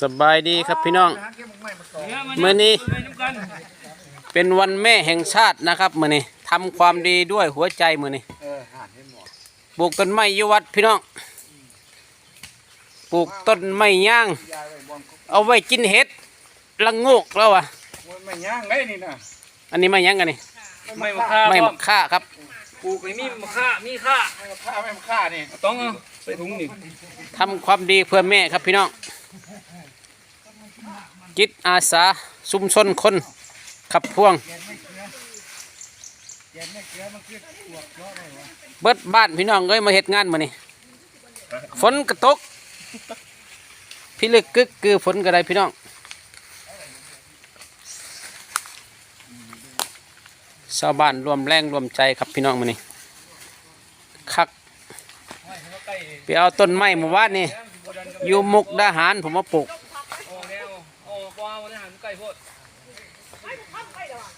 สบายดีครับพี่น้องมื้อนี้เป็นวันแม่แห่งชาตินะครับมื้อนี้ทำความดีด้วยหัวใจมื้อนี้เออหานให้หมดปลูกต้นไม้อยู่วัดพี่น้องปลูกต้นไม้ย่างยายไว้บอลเอาไว้กินเห็ดละโงกแล้วอะมันไม่ย่างได้นี่นะอันนี้ไม้ย่างกันนี่ไม่มาฆ่าไม้พร้อมะค่าครับปลูกไอ้มีมาฆ่ามีฆ่าไม่มาฆ่าไม่มาฆ่านี่ต้องเอาใส่ถุงนี่ทำความดีเพื่อแม่ครับพี่น้อง จิตอาสาชุมชนคนขับพ่วง เบิดบ้านพี่น้องเอ้ยมาเฮ็ดงานมานี่ฝนกระตก พี่ลึกกึกคือฝนกระไดพี่น้อง ชาวบ้านรวมแรงรวมใจครับพี่น้องมานี่คักไปเอาต้นไม้หมู่บ้านนี่อยู่มุกดาหารผมมาปลูก โอ้แนวโอ้ปลา วันนี้หันไก่โพด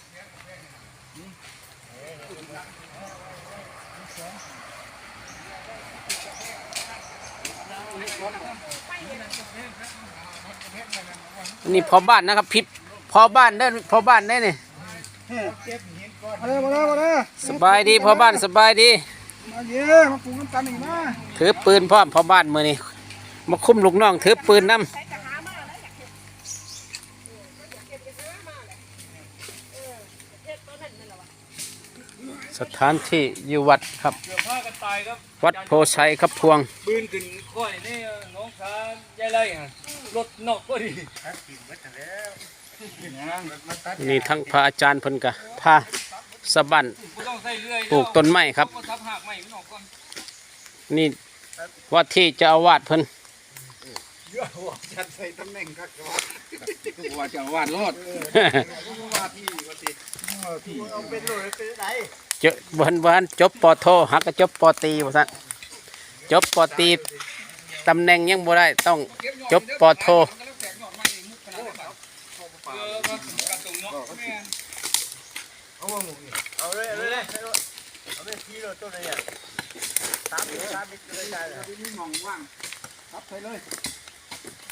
นี่พอบ้านนะครับพิษพอบ้านได้พอบ้านได้นี่มาเลยมาเลยมาเลยสบายดีพอบ้านสบายดีมาเย่มาปลูกน้ำตาลอีกนะถือปืนพร้อมพอบ้านมือนี่มาคุ้มลูกน้องถือปืนนํ สถานที่อยู่วัดครับ เกือบผ้ากันตายครับวัดโพชัยครับพวง ปืนขึ้นค่อยนี่น้องชายยายไล่ฮะรถนอกก็ดีนี่ทั้งพระอาจารย์เพิ่นกะพาสะบันไม่ต้องใส่เรื่อยปลูกต้นไม้ครับ ก็ทับหักไม้ไม่ออกก่อนนี่ว่าที่เจะอาวาสเพิ่นเยอะหัวจัดใส่ตำแหน่งครับว่าจะวาดรอด ว่าที่ว่าที่ที่เอาเป็นโหลยเป็นไร เจอเพิ่นว่าจบปอโทหักก็จบปอตีว่าซั่นจบปอตีตำแหน่งยังบ่ได้ต้องจบปอโทเออครับกระตุงเนาเลยเอาเลยเอาเลยที่เราต้นอะไรอะตามตามมิตรเลยได้เลยนี่มองว่างรับไปเลย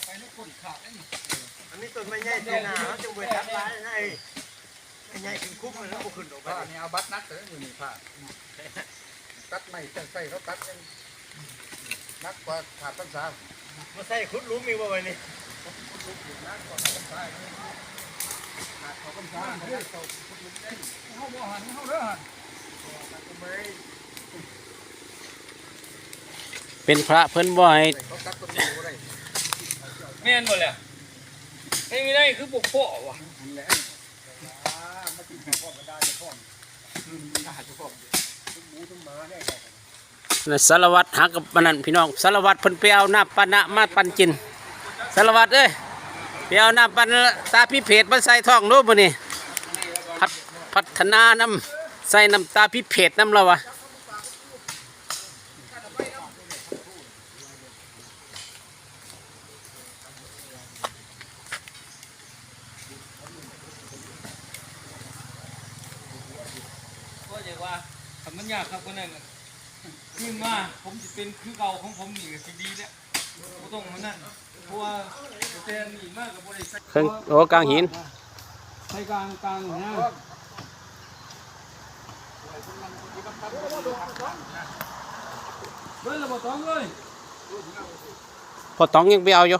อันนี้ต้นไม้ใหญ่เจนาเขาจะไปทำร้ายให้ ไอ้ใหญ่ขึ้นคุ้มเลยแล้วก็ขึ้นออกไปอันนี้เอาบัตรนักเลยอยู่นี่ผ้าตัดไม่ใส่เขาตัดยังนักกว่าขาดภาษามาใส่คุดลุ้มมีบ่ไว้นี่เป็นพระเพิ่นบ่ให้เขาตัดต้นไม้ก็ได้แม่นหมดเลยไม่ได้คือปกโปะว่ะน่ะ สารวัตรหักกับปนันพี่น้องสารวัตรเพิ่นไปเอาน้าปานะมาปันจินสารวัตรเอ้ยไปเอาน้าปันตาพิเพศมาใส่ท้องโน้บ่นี่พัฒพัฒนาน้ำใส่น้ำตาพิเพศน้ำเราวะ ก็อย่างว่าทำมันยากครับคนนั้นน่ะขึ้นมาผมจะเป็นคือเก่าของผมนี่ก็สิดีแล้วบ่ต้องมันนั่นเพราะว่าแต่นี่มากกับบริษัทเครื่องโอ้กลางหินใช้กลางกลางนะเฮ้ยเราบอกต้องเลยพอต้องยังไปเอาอยู่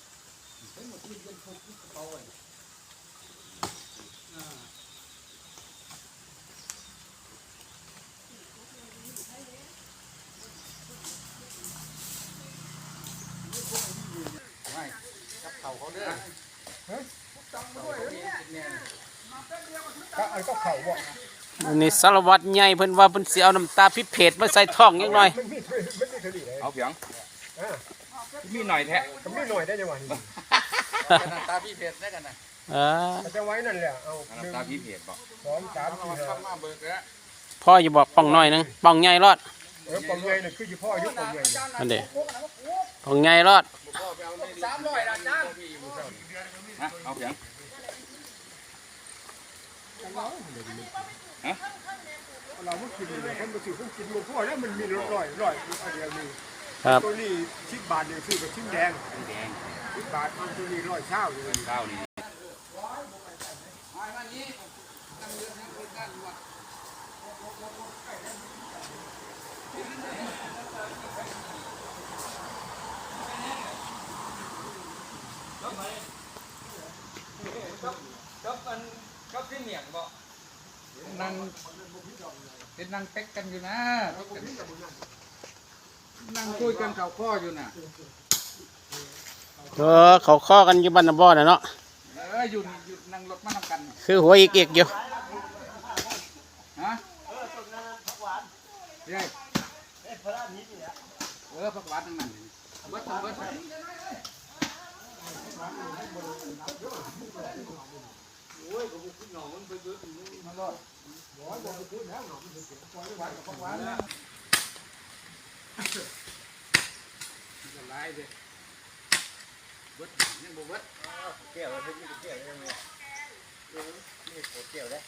เห็นบ่ปืนเป็นคนที่กระเป๋าไม่กับเขาเขาเด้อเฮ้ยจำด้วยเนี่ยก็ไอ้ก็เขาบอกอันนี้สารวัตรใหญ่เพิ่นว่าเพิ่นสิเอาน้ำตาพิเพศมาใส่ท้องยังหน่อยมันมีมันมีเท่ายเอาเพียง มีหน่อยแท้ทำได้หน่อยได้จังหวะนี้น้ำตาพี่เพจได้กันนะเออมันจะไว้นั่นแหละเอาหนึ่งน้ำตาพี่เพจบอกสองสามสี่ห้ามาเบิกแล้วพ่ออย่าบอกป่องน้อยหนึงป่องใหญ่รอดเออปองใหญ่น่ะคืออยู่พ่ออายุปองใหญ่น่ะอันเด้ป่องใหญ่รอดสามร้อยละจ้างฮะเอาเพียงเราไม่กินเลยคนมาซื้อผมกินมาพ่อแล้วมันมีร้อยร้อยอันเดียวนี่ ครับ ตัวนี้ชิ้นบาทเดียวซื้อกับชิ้นแดงแดงชิ้นบาทมันตัวนี้ร้อยเช้าเลยข้าวนี่กับอันกับที่เหนียงบ่นั่งเป็นนั่งเป๊กกันอยู่นะ นั่งคุยกันข่าวข้ออยู่น่ะเออเขาข้อกันอยู่บ้านนาบ่อน่ะเนาะเอออยู่นี่อยู่นั่งรถมาทำกันน่ะคือหัวอีกอีกอยู่ฮะเฮ้ยเออผักหวานทั้งนั้นเบิดทั้งเบิดทั้งหลา ยเด้เบิดยังบ่เบิดแก้วแล้วที่แก้วยังไงนี่โคตรแก้วแล้ว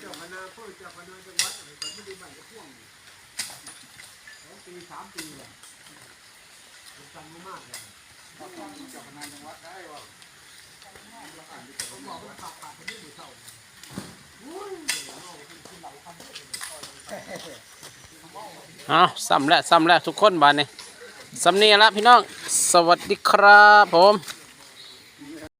เจ้าคณะเพื่อเจ้าคณะจังหวัดอะไรก็ไม่ได้บันจะพ่วงสองปีสามปีเลยจำไม่มากเลยเจ้าคณะจังหวัดได้ว่าฝากผ่าน เอาซ้ำแล้วซ้ำแล้วทุกคนบ้านนี้ซ้ำนี้ละพี่น้อง สวัสดีครับผม